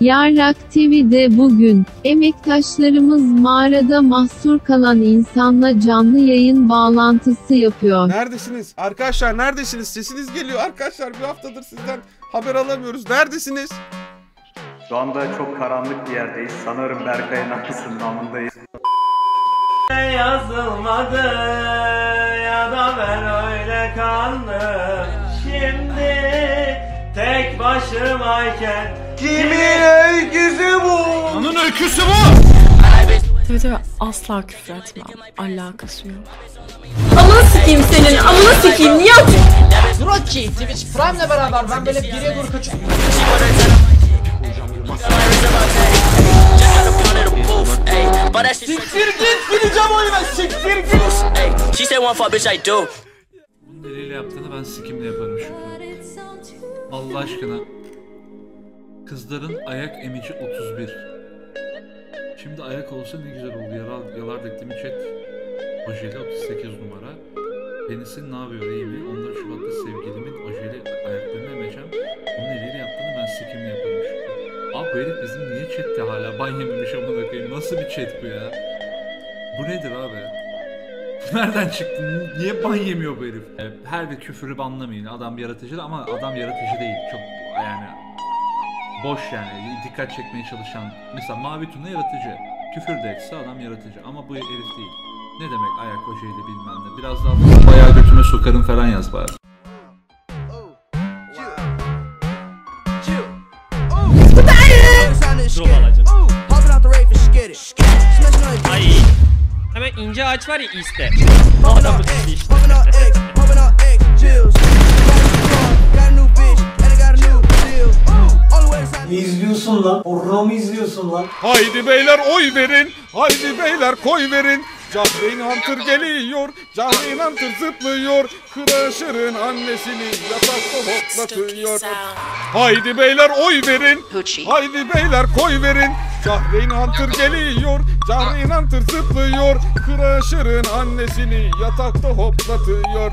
Yarrak TV'de bugün, emektaşlarımız mağarada mahsur kalan insanla canlı yayın bağlantısı yapıyor. Neredesiniz? Arkadaşlar neredesiniz? Sesiniz geliyor arkadaşlar. Bir haftadır sizden haber alamıyoruz. Neredesiniz? Şu anda çok karanlık bir yerdeyiz. Sanırım Berkay'ın arkasının namındayız. yazılmadı ya da ben öyle kandım Şimdi tek başımayken kimin öyküsü bu? Onun öyküsü bu! Tabii tabii asla küfür etmem. Alakası yok. Amına sikeyim senin, amına sikeyim niye atıyorsun? Rocky Twitch Prime'le beraber ben böyle geriye doğru kaçıp Siktir git gideceğim oyuna siktir git. She said one fuck bitch I do. Eliyle yaptığını ben sikimle yaparım Şükrü. Allah aşkına. Kızların ayak emici 31. Şimdi ayak olsa ne güzel oldu. Yalar, yalar deklemi chat. Ojeli 38 numara. Penisin ne yapıyor iyi mi? 14 Şubat'ta sevgilimin ojeli ayaklarını emeceğim. Onun eliyle yaptığını ben sikimle yaparım. Abi bu herif bizim niye chatte hala ban yememiş amına koyayım? Nasıl bir chat bu ya? Bu nedir abi? Nereden çıktı? Niye ban yemiyor bu herif? E, Her bir küfürü banlamayın. Adam yaratıcı ama adam yaratıcı değil. Çok yani boş yani. Dikkat çekmeye çalışan. Mesela Mavi Tuna yaratıcı. Küfür de etse adam yaratıcı. Ama bu herif değil. Ne demek ayak hocayla bilmem ne. Biraz daha bayağı götüme sokarım falan yaz bari. Drop alacağım. Ay. Hemen ince ağaç var ya iste. O adamı işte. Ne izliyorsun lan? Mu izliyorsun lan? Haydi beyler oy verin. Haydi beyler koy verin. Cahreyn Hunter geliyor. Cahreyn Hunter zıplıyor. Kıraşır'ın annesini yatakta hoplatıyor. Haydi beyler oy verin. Haydi beyler koy verin. Cahreyn Hunter geliyor. Cahreyn Hunter zıplıyor. Kıraşır'ın annesini yatakta hoplatıyor.